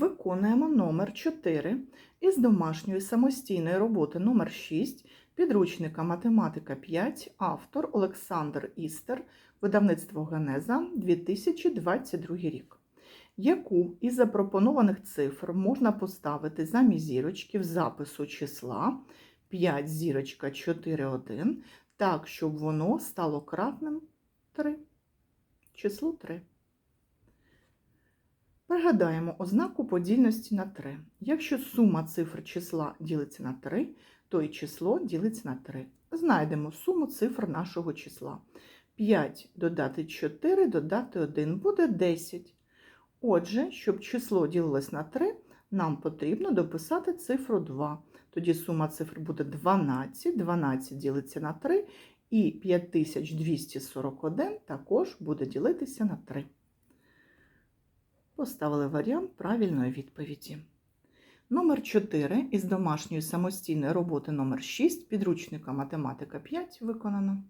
Виконуємо номер 4 із домашньої самостійної роботи номер 6 підручника Математика 5, автор Олександр Істер, видавництво Генеза 2022 рік. Яку із запропонованих цифр можна поставити замість зірочки в запису числа 5 зірочка 4 1, так, щоб воно стало кратним 3, число 3. Пригадаємо ознаку подільності на 3. Якщо сума цифр числа ділиться на 3, то і число ділиться на 3. Знайдемо суму цифр нашого числа. 5 додати 4 додати 1 буде 10. Отже, щоб число ділилось на 3, нам потрібно дописати цифру 2. Тоді сума цифр буде 12, 12 ділиться на 3, і 5241 також буде ділитися на 3. Поставили варіант правильної відповіді. Номер 4 із домашньої самостійної роботи номер 6 підручника Математика 5 виконано.